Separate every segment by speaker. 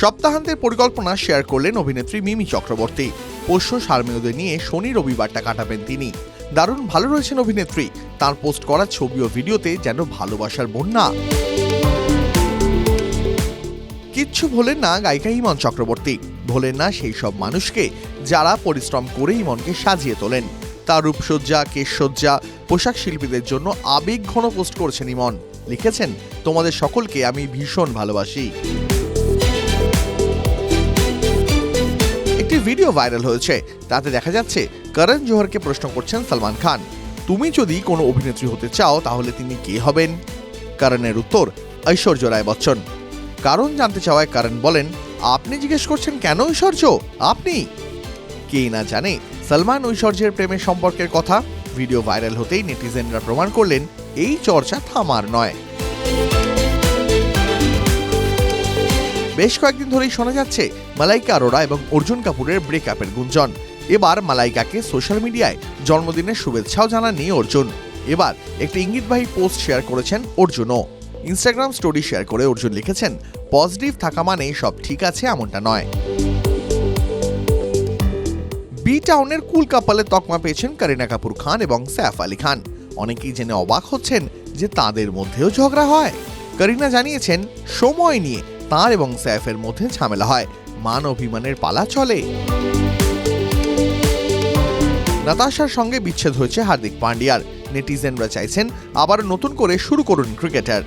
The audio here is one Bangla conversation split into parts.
Speaker 1: সপ্তাহান্তের পরিকল্পনা শেয়ার করলেন অভিনেত্রী মিমি চক্রবর্তী। পোষ্য সারমেয়দের নিয়ে শনি রবিবারটা কাটাবেন তিনি। দারুণ ভালো রয়েছেন অভিনেত্রী। তার পোস্ট করা ছবি ও ভিডিওতে যেন ভালোবাসার বন্যা। কিচ্ছু ভোলেন না গায়িকা ইমন চক্রবর্তী। ভোলেন না সেই সব মানুষকে যারা পরিশ্রম করে ইমনকে সাজিয়ে তোলেন। তার রূপসজ্জা, কেশসজ্জা, পোশাক শিল্পীদের জন্য আবেগ ঘন পোস্ট করেছেন ইমন। লিখেছেন, তোমাদের সকলকে আমি ভীষণ ভালোবাসি। ভিডিও ভাইরাল হয়েছে। তাতে দেখা যাচ্ছে করণ জোহরকে প্রশ্ন করছেন সালমান খান, তুমি যদি কোনো অভিনেত্রী হতে চাও, তাহলে তিনি কে হবেন? করণের উত্তর, ঐশ্বর্য রায় বচ্চন। কারণ জানতে চাওয়ায় কারণ বলেন, আপনি জিজ্ঞেস করছেন কেন ঐশ্বর্য? আপনি? কে না জানে, সলমান ঐশ্বর্যের প্রেমের সম্পর্কের কথা, ভিডিও ভাইরাল হতেই নেটিজেনরা প্রমাণ করলেন, এই চর্চা থামার নয়। বেশ কয়েকদিন ধরেই শোনা যাচ্ছে মালাইকা অরোরা এবং অর্জুন কাপুরের ব্রেকআপের গুঞ্জন। এবার মালাইকাকে সোশ্যাল মিডিয়ায় জন্মদিনের শুভেচ্ছাও জানাননি অর্জুন। এবার একটি ইঙ্গিতবাহী পোস্ট শেয়ার করেছেন অর্জুনও। ইনস্টাগ্রাম স্টোরি শেয়ার করে অর্জুন লিখেছেন পজিটিভ থাকা মানে সব ঠিক আছে এমনটা নয়। বি টাউনের কুল কাপালে তকমা পেয়েছেন করিনা কাপুর খান এবং সাইফ আলী খান। অনেকেই জেনে অবাক হচ্ছেন যে তাদের মধ্যেও ঝগড়া হয়। করিনা জানিয়েছেন, সময় নিয়ে তার এবং সাইফের মধ্যে ঝামেলা হয়। মান অভিমানের পালা চলে। নাতাশার সঙ্গে বিচ্ছেদ হয়েছে হার্দিক পান্ডিয়ার। নেটিজেনরা চাইছেন আবার নতুন করে শুরু করুন ক্রিকেটার।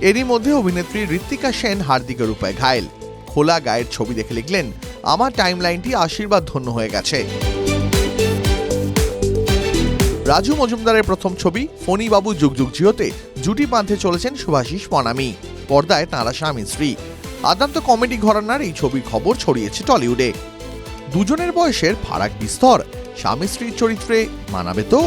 Speaker 1: এরই মধ্যে অভিনেত্রী ঋত্বিকা সেন হার্দিকের উপায় ঘায়েল। খোলা গায়ের ছবি দেখে লিখলেন, আমার টাইমলাইনটি আশীর্বাদ ধন্য হয়ে গেছে। রাজু মজুমদারের প্রথম ছবি, ফণিবাবু যুগ যুগ জিওতে জুটি বাঁধতে চলেছেন সুভাষিস পনামি পর্দায় তাঁরা স্বামী স্ত্রী। আদান্ত কমেডি ঘরানার এই ছবির খবর ছড়িয়েছে টলিউডে। দুজনের বয়সের ফারাক বিস্তর। স্বামী স্ত্রীর চরিত্রে মানাবে তো?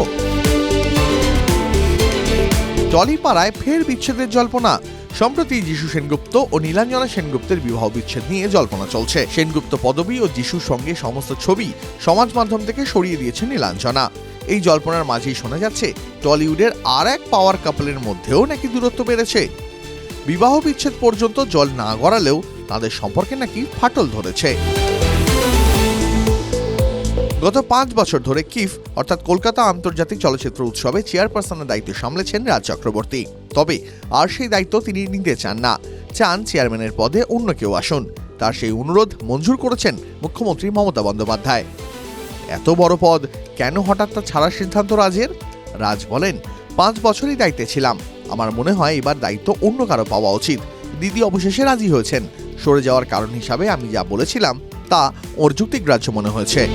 Speaker 1: টলিপাড়ায় ফের বিচ্ছেদের জল্পনা। সম্প্রতি যিশু সেনগুপ্ত ও নীলাঞ্জনা সেনগুপ্তের বিবাহ বিচ্ছেদ নিয়ে জল্পনা চলছে। সেনগুপ্ত পদবী ও যিশুর সঙ্গে সমস্ত ছবি সমাজ মাধ্যম থেকে সরিয়ে দিয়েছে নীলাঞ্জনা। এই জল্পনার মাঝেই শোনা যাচ্ছে, টলিউডের আর এক পাওয়ার কাপলের মধ্যেও নাকি দূরত্ব বেড়েছে। বিবাহ বিচ্ছেদ পর্যন্ত জল না গড়ালেও তাদের সম্পর্কে নাকি ফাটল ধরেছে। গত পাঁচ বছর ধরে কিফ, অর্থাৎ কলকাতা আন্তর্জাতিক চলচ্চিত্র উৎসবে চেয়ারপারসনের দায়িত্ব সামলেছেন রাজ চক্রবর্তী। তবে আর সেই দায়িত্ব তিনি নিতে চান না। চান চেয়ারম্যানের পদে অন্য কেউ আসুন। তার সেই অনুরোধ মঞ্জুর করেছেন মুখ্যমন্ত্রী মমতা বন্দ্যোপাধ্যায়। এত বড় পদ কেন হঠাৎ তা ছাড়ার সিদ্ধান্ত রাজের? রাজ বলেন, পাঁচ বছরই দায়িত্বে ছিলাম। আমার মনে হয় এবার দায়িত্ব অন্য কারও পাওয়া উচিত। দিদি অবশেষে রাজি হয়েছেন। সরে যাওয়ার কারণ হিসাবে আমি যা বলেছিলাম, তা ওর যুক্তিগ্রাহ্য মনে হয়েছে।